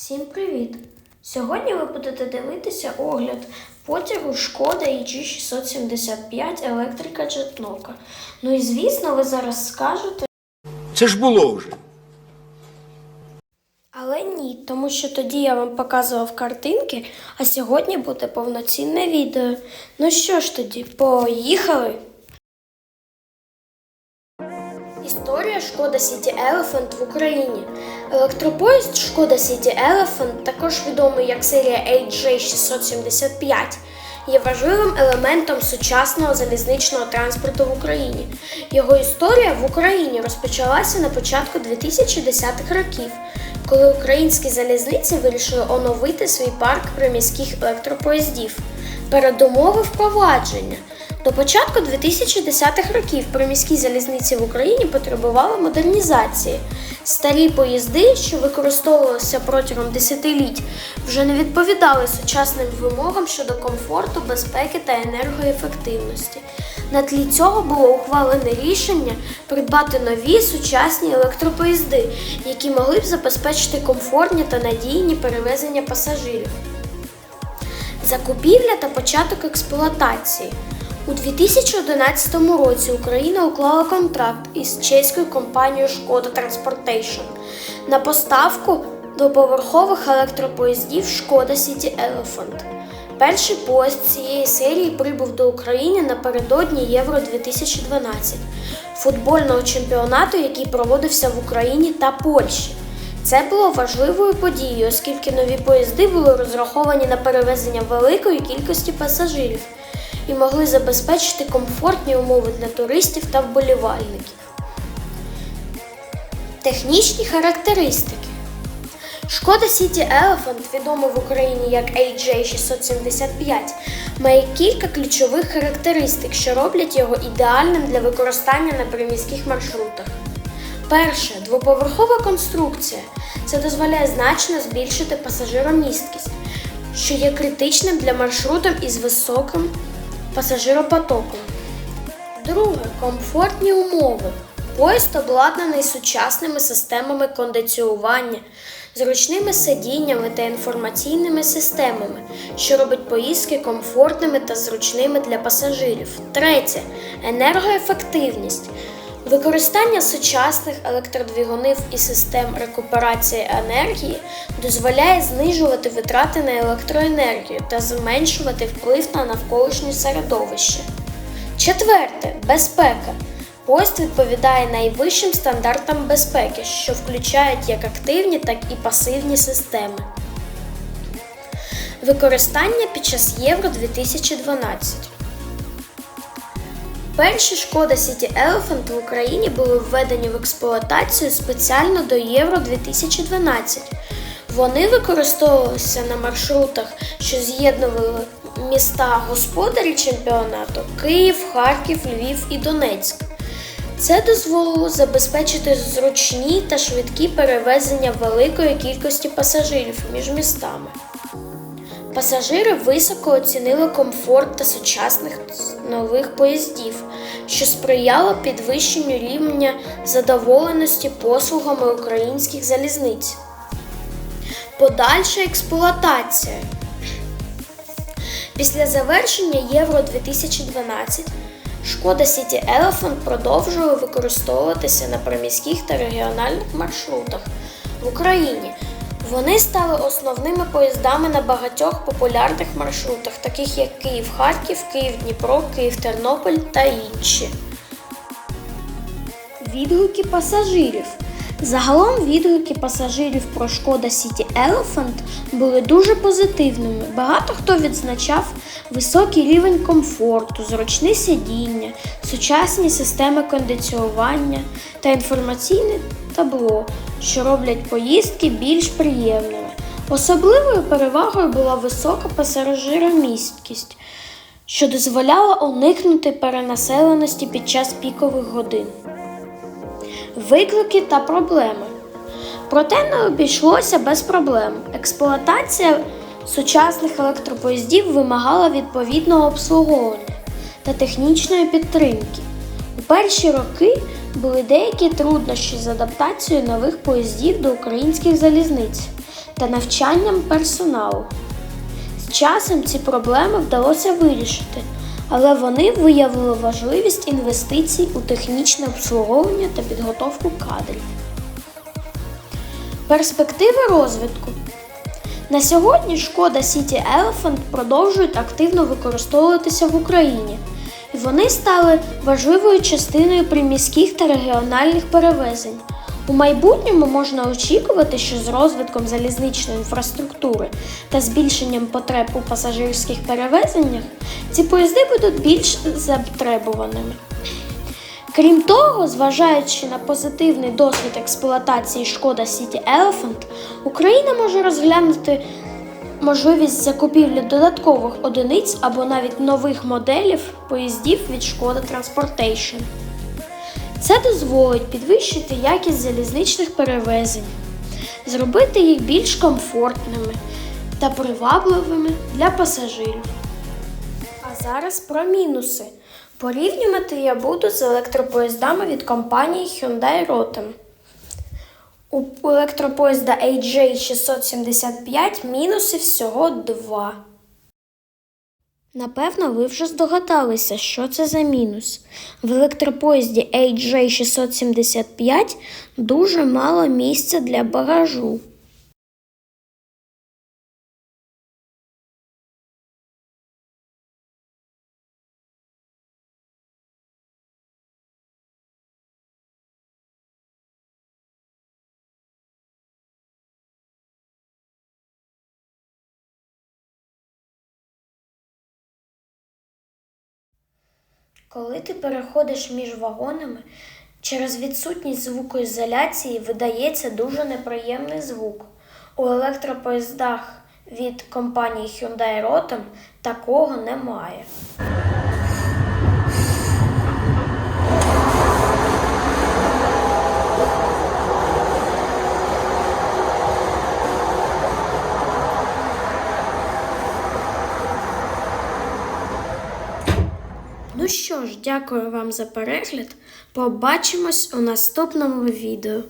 Всім привіт! Сьогодні ви будете дивитися огляд потягу Шкода EG 675 електрика Джетнока. Ну і звісно, ви зараз скажете, Це ж було вже. але ні, тому що тоді я вам показував картинки, а сьогодні буде повноцінне відео. Ну що ж тоді, поїхали! Шкода City Elephant в Україні. Електропоїзд Шкода City Elephant, також відомий як серія AJ675, є важливим елементом сучасного залізничного транспорту в Україні. Його історія в Україні розпочалася на початку 2010-х років, коли українські залізниці вирішили оновити свій парк приміських електропоїздів. Передумови впровадження. До початку 2010-х років приміські залізниці в Україні потребували модернізації. Старі поїзди, що використовувалися протягом десятиліть, вже не відповідали сучасним вимогам щодо комфорту, безпеки та енергоефективності. На тлі цього було ухвалене рішення придбати нові сучасні електропоїзди, які могли б забезпечити комфортні та надійні перевезення пасажирів. Закупівля та початок експлуатації. У 2011 році Україна уклала контракт із чеською компанією Шкода Transportation на поставку двоповерхових електропоїздів Шкода City Elephant. Перший поїзд цієї серії прибув до України напередодні Євро 2012 футбольного чемпіонату, який проводився в Україні та Польщі. Це було важливою подією, оскільки нові поїзди були розраховані на перевезення великої кількості пасажирів і могли забезпечити комфортні умови для туристів та вболівальників. Технічні характеристики. Шкода City Elephant, відомий в Україні як AJ675, має кілька ключових характеристик, що роблять його ідеальним для використання на приміських маршрутах. Перше двоповерхова конструкція. Це дозволяє значно збільшити пасажиромісткість, що є критичним для маршрутів із високим пасажиропотоком. Друге комфортні умови. Поїзд обладнаний сучасними системами кондиціювання, зручними сидіннями та інформаційними системами, що робить поїздки комфортними та зручними для пасажирів. Третє енергоефективність. Використання сучасних електродвигунів і систем рекуперації енергії дозволяє знижувати витрати на електроенергію та зменшувати вплив на навколишнє середовище. Четверте безпека. Поїзд відповідає найвищим стандартам безпеки, що включають як активні, так і пасивні системи. Використання під час Євро 2012. Перші шкода City Elephant в Україні були введені в експлуатацію спеціально до Євро 2012. Вони використовувалися на маршрутах, що з'єднували міста господарі чемпіонату Київ, Харків, Львів і Донецьк. Це дозволило забезпечити зручні та швидкі перевезення великої кількості пасажирів між містами. Пасажири високо оцінили комфорт та сучасних нових поїздів, що сприяло підвищенню рівня задоволеності послугами українських залізниць. Подальша експлуатація. Після завершення Євро 2012 Шкода City Elephant продовжує використовуватися на приміських та регіональних маршрутах в Україні. Вони стали основними поїздами на багатьох популярних маршрутах, таких як Київ-Харків, Київ-Дніпро, Київ-Тернопіль та інші. Відгуки пасажирів. Загалом відгуки пасажирів про Шкода City Elephant були дуже позитивними. Багато хто відзначав високий рівень комфорту, зручне сидіння, сучасні системи кондиціювання та інформаційне табло, що роблять поїздки більш приємними. Особливою перевагою була висока пасажиромісткість, що дозволяла уникнути перенаселеності під час пікових годин. Виклики та проблеми. Проте не обійшлося без проблем. Експлуатація сучасних електропоїздів вимагала відповідного обслуговування та технічної підтримки. У перші роки були деякі труднощі з адаптацією нових поїздів до українських залізниць. та навчанням персоналу. З часом ці проблеми вдалося вирішити, але вони виявили важливість інвестицій у технічне обслуговування та підготовку кадрів. Перспективи розвитку. На сьогодні шкода City Elephant продовжують активно використовуватися в Україні, і вони стали важливою частиною приміських та регіональних перевезень. У майбутньому можна очікувати, що з розвитком залізничної інфраструктури та збільшенням потреб у пасажирських перевезеннях ці поїзди будуть більш затребуваними. Крім того, зважаючи на позитивний досвід експлуатації шкода City Elephant, Україна може розглянути можливість закупівлі додаткових одиниць або навіть нових моделів поїздів від Шкода Transportation. Це дозволить підвищити якість залізничних перевезень, зробити їх більш комфортними та привабливими для пасажирів. А зараз про мінуси. Порівнювати я буду з електропоїздами від компанії Hyundai Rotem. У електропоїзда AJ675 мінуси всього два. Напевно, ви вже здогадалися, що це за мінус. В електропоїзді AJ675 дуже мало місця для багажу. Коли ти переходиш між вагонами, через відсутність звукоізоляції видається дуже неприємний звук. У електропоїздах від компанії Hyundai Rotem такого немає. Що ж, дякую вам за перегляд. Побачимось у наступному відео.